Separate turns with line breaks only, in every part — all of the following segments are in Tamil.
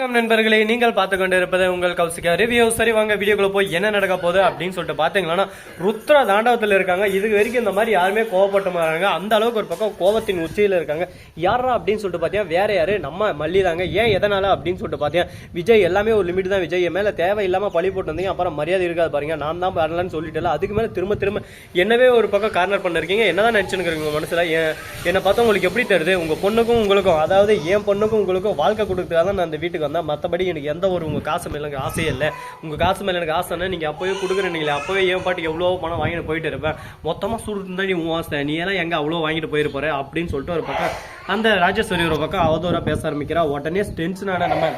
வணக்கம் நண்பர்களே. நீங்கள் பார்த்து கொண்டு இருப்பது உங்கள் கௌசிகா ரிவ்யூ சரி வாங்க வீடியோக்குள்ள போய் என்ன நடக்க போகுது அப்படின்னு சொல்லிட்டு பார்த்தீங்கன்னா ருத்ர தாண்டவத்தில் இருக்காங்க. இது வரைக்கும் இந்த மாதிரி யாருமே கோவப்பட்ட மாறாங்க. அந்த அளவுக்கு ஒரு பக்கம் கோவத்தின் உச்சியில் இருக்காங்க. யாரா அப்படின்னு சொல்லிட்டு பார்த்தீங்கன்னா வேற யாரு? நம்ம மல்லி தாங்க ஏன் எதனால அப்படின்னு சொல்லிட்டு பார்த்தீங்கன்னா விஜய் எல்லாமே ஒரு லிமிட் தான். விஜய் என் தேவை இல்லாமல் பழி போட்டு வந்தீங்க. அப்புறம் மரியாதை இருக்காது பாருங்க. நான் தான் வரலன்னு சொல்லிட்டு அதுக்கு மேலே திரும்ப திரும்ப என்னவே ஒரு பக்கம் கார்னர் பண்ணிருக்கீங்க. என்னதான் நினைச்சுன்னு உங்க மனசுல? என்னை பார்த்தா உங்களுக்கு எப்படி தருது உங்க பொண்ணுக்கும் உங்களுக்கும் அதாவது என் பொண்ணுக்கும் உங்களுக்கும் வாழ்க்கை கொடுக்குறதா தான் நான் அந்த வீட்டுக்கு தான் மற்றபடி எனக்கு எந்த ஒரு உங்க காசு மேல எனக்கு ஆசையே இல்லை. உங்க காசு மேல எனக்கு ஆசைன்னா நீங்க அப்பவே கொடுக்குறீங்களே அப்பவே என் பாட்டுக்கு எவ்வளோ பணம் வாங்கிட்டு போயிட்டு இருப்பேன். மொத்தமாக சுருட்டு தான் நீ உன் ஆசை. நீ எல்லாம் எங்க அவ்வளோ வாங்கிட்டு போயிருப்பாரு அப்படின்னு சொல்லிட்டு ஒரு பக்கம் அந்த ராஜேஸ்வரி ஒரு பக்கம் அவதூறாக பேச ஆரம்பிக்கிறா. உடனே டென்ஷனான நம்ம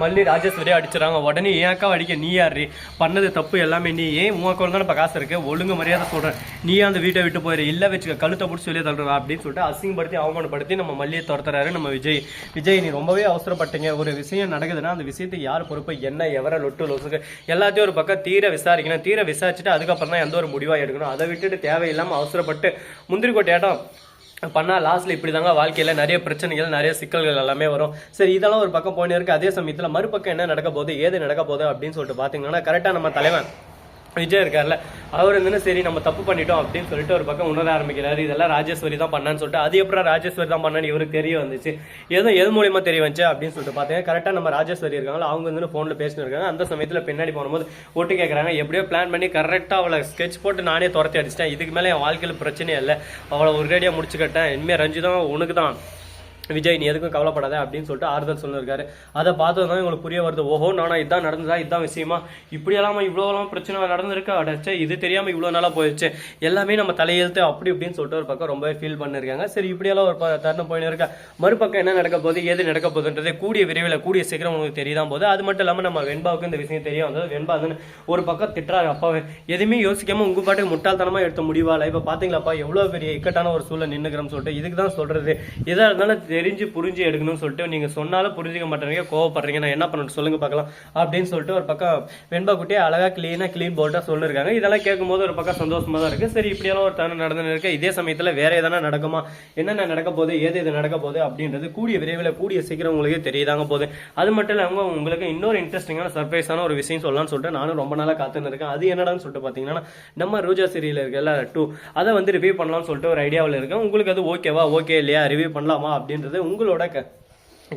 மல்லி ராஜேஸ்வரியே அடிச்சிடறாங்க. உடனே ஏன் அக்கா அடிக்க? நீ யாரு பண்ணது தப்பு எல்லாமே நீ. ஏன் உன் அக்கௌண்ட் தான் இப்போ காசு இருக்கு? ஒழுங்கு மரியாதை சொல்கிறேன் நீ அந்த வீட்டை விட்டு போயிரு? இல்லை வச்சுக்க கழுத்தை பிடிச்சி வெளியே தள்ளுறா அப்படின்னு சொல்லிட்டு அசிங்கப்படுத்தி அவமானப்படுத்தி நம்ம மல்லியை துரத்துறாரு நம்ம விஜய். விஜய் நீ ரொம்பவே அவசரப்பட்டீங்க. ஒரு விஷயம் நடக்குதுன்னா அந்த விஷயத்தை யார் பொறுப்பு? என்ன எவர லொட்டு லொசுக்கு? எல்லாத்தையும் ஒரு பக்கம் தீர விசாரிக்கணும். தீர விசாரிச்சுட்டு அதுக்கப்புறம் தான் எந்த ஒரு முடிவாக எடுக்கணும். அதை விட்டுட்டு தேவையில்லாமல் அவசரப்பட்டு முந்திரிக்கோட்டை இடம் பண்ணால் லாஸ்ட்ல இப்படி தாங்க வாழ்க்கையில நிறைய பிரச்சனைகள் நிறைய சிக்கல்கள் எல்லாமே வரும். சரி இதெல்லாம் ஒரு பக்கம் போயின்னு இருக்கு. அதே சமயத்தில் மறுபக்கம் என்ன நடக்க போகுது? ஏது நடக்க போகுது? அப்படின்னு சொல்லிட்டு பாத்தீங்கன்னா கரெக்டா நம்ம தலைவன் விஜய் இருக்கார்ல அவர் வந்து சரி நம்ம தப்பு பண்ணிட்டோம் அப்படின்னு சொல்லிட்டு ஒரு பக்கம் உணர ஆரம்பிக்கிறாரு. இதெல்லாம் ராஜேஸ்வரி தான் பண்ணான்னு சொல்லிட்டு அது எப்பறம் ராஜேஸ்வரி தான் பண்ணான்னு இவருக்கு தெரிய வந்துச்சு. எதுவும் எது மூலியமா தெரிய வந்துச்சு அப்படின்னு சொல்லிட்டு பார்த்தீங்கன்னா கரெக்டாக நம்ம ராஜேஸ்வரி இருக்காங்களா அவங்க வந்து ஃபோனில் பேசிட்டு இருக்காங்க. அந்த சமயத்தில் பின்னாடி போகும்போது ஓட்டு கேட்குறாங்க எப்படியோ பிளான் பண்ணி கரெக்டாக அவளை ஸ்கெட்ச் போட்டு நானே துரத்தி அடிச்சிட்டேன். இதுக்கு மேலே என் வாழ்க்கையில் பிரச்சனையே இல்லை. அவளை ஒரு ரேடியாக முடிச்சுக்கிட்டேன். இனிமேல் ரஞ்சிதம் உனக்கு தான் விஜய் நீ எதுக்கும் கவலைப்படாத அப்படின்னு சொல்லிட்டு ஆறுதல் சொல்லியிருக்காரு. அதை பார்த்தது தான் உங்களுக்கு புரிய வருது ஓஹோ நானா இதான் நடந்ததா? இதான் விஷயமா? இப்படியெல்லாம் இவ்வளோலாம் பிரச்சனை நடந்திருக்கு? அடைச்சே இது தெரியாம இவ்வளோ நாளாக போயிடுச்சு. எல்லாமே நம்ம தலையெழுத்து அப்படி இப்படின்னு சொல்லிட்டு ஒரு பக்கம் ரொம்பவே ஃபீல் பண்ணிருக்காங்க சரி இப்படியெல்லாம் ஒரு ப- தருணம் போயின்னு இருக்கா மறுபக்கம் என்ன நடக்க போகுது? எது நடக்க போகுதுன்றது கூடிய விரைவில் கூடிய சீக்கிரம் உங்களுக்கு தெரியுதான் போது அது மட்டும் இல்லாமல் நம்ம வெண்பாவுக்கு இந்த விஷயம் தெரிய வந்தது. வெண்பா வந்து ஒரு பக்கம் திட்டுறாரு அப்பாவே. எதுவுமே யோசிக்காம உங்க பாட்டுக்கு முட்டாள்தனமா எடுத்த முடிவால இப்ப பாத்தீங்களாப்பா எவ்வளவு பெரிய இக்கட்டான ஒரு சூழல் நின்னுக்கிறோம்னு சொல்லிட்டு இதுக்கு தான் சொல்றது. எதா இருந்தாலும் தெரிஞ்சு புரிஞ்சு எடுக்கணும்னு சொல்லிட்டு நீங்கள் சொன்னாலும் புரிஞ்சுக்க மாட்டேறீங்க கோவப்படுறீங்க. நான் என்ன பண்ணணும் சொல்லுங்க பார்க்கலாம். அப்படின்னு சொல்லிட்டு ஒரு பக்கம் வெண்பா குட்டியை அழகாக க்ளீனாக க்ளீன் போல்ட்டாக சொல்லியிருக்காங்க இதெல்லாம் கேட்கும்போது ஒரு பக்கம் சந்தோஷமாக தான் இருக்குது சரி இப்படியெல்லாம் ஒரு தருணம் நடந்து இருக்கு. இதே சமயத்தில் வேற எதனா நடக்குமா? என்னென்ன நடக்க போகுது? ஏது இது நடக்க போகுது? அப்படின்றது கூடிய விரைவில் கூடிய சீக்கிரம் உங்களுக்கு தெரியுதாங்க போகுது. அது மட்டும் இல்லாமல் உங்களுக்கு இன்னொரு இன்ட்ரெஸ்டிங்கான சர்ப்ரைஸான ஒரு விஷயம் சொல்லலாம்னு சொல்லிட்டு நானும் ரொம்ப நாளாக காத்துன்னு இருக்கேன். அது என்னடான்னு சொல்லிட்டு பார்த்தீங்கன்னா நம்ம ரோஜா சீரியல் இருக்குல்ல டூ அதை வந்து ரிவ்யூ பண்ணலாம்னு சொல்லிட்டு ஒரு ஐடியாவில் இருக்கேன். உங்களுக்கு அது ஓகேவா ஓகே இல்லையா? ரிவ்யூ பண்ணலாமா? அப்படின்றது உங்களோட க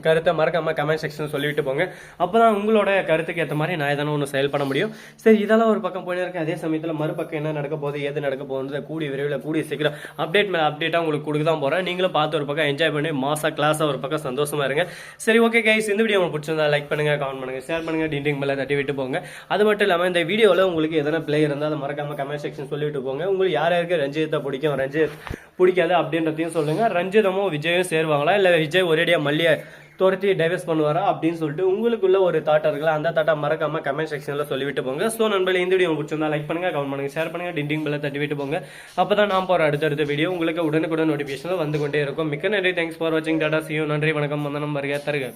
கருத்தை மறக்காம கமெண்ட் செக்ஷன் சொல்லிட்டு போங்க. அப்பதான் உங்களோட கருத்துக்கு ஏற்ற மாதிரி நான் எதனா ஒன்று செயல்பட முடியும். சரி இதெல்லாம் ஒரு பக்கம் போயிட்டு இருக்கேன் அதே சமயத்தில் மறுபக்கம் என்ன நடக்க போகுது ஏது நடக்க போகுது கூடிய விரைவில் கூடிய சீக்கிரம் அப்டேட் மேலே அப்டேட்டாக உங்களுக்கு கொடுக்க தான் போகிறேன் நீங்களும் பார்த்து ஒரு பக்கம் என்ஜாய் பண்ணி மாசா கிளாஸாக ஒரு பக்கம் சந்தோஷமா இருங்க. சரி ஓகே கைஸ் இந்த வீடியோ உங்களுக்கு பிடிச்சிருந்தா லைக் பண்ணுங்க கமெண்ட் பண்ணுங்க ஷேர் பண்ணுங்க டிண்டிங் மேலே தட்டி விட்டு போங்க. அது மட்டும் இல்லாமல் இந்த வீடியோவில் உங்களுக்கு எதனா பிளே இருந்தால் அதை மறக்காம கமெண்ட் செக்ஷன் சொல்லிட்டு போங்க. உங்களுக்கு யார் யாருக்கு ரஞ்சித்தை பிடிக்கும் ரஞ்சித் பிடிக்காது அப்படின்றதையும் சொல்லுங்க. ரஞ்சிதமும் விஜயும் சேருவாங்களா? இல்லை விஜய் ஒரேடியாக மல்லியை துரத்தி டைவர்ஸ் பண்ணுவாரா? அப்படின்னு சொல்லிட்டு உங்களுக்குள்ள ஒரு தாட்டா இருக்கலாம் அந்த தாட்டா மறக்காம கமெண்ட் செக்ஷன்ல சொல்லிவிட்டு போங்க. ஸோ நண்பர்களே இந்த வீடியோ பிடிச்சிருந்தா லைக் பண்ணுங்க கமெண்ட் பண்ணுங்க ஷேர் பண்ணுங்க டிண்டிங் பெல்ல தட்டி விட்டு போங்க. அப்பதான் நான் போற அடுத்தடுத்த வீடியோ உங்களுக்கு உடனுக்குடன் நோட்டிபிகேஷன் வந்து கொண்டே இருக்கும். மிக்க நன்றி. தேங்க்ஸ் ஃபார் வாட்சிங் டாடா சியூ நன்றி வணக்கம். வந்தனம் வருக. தருக.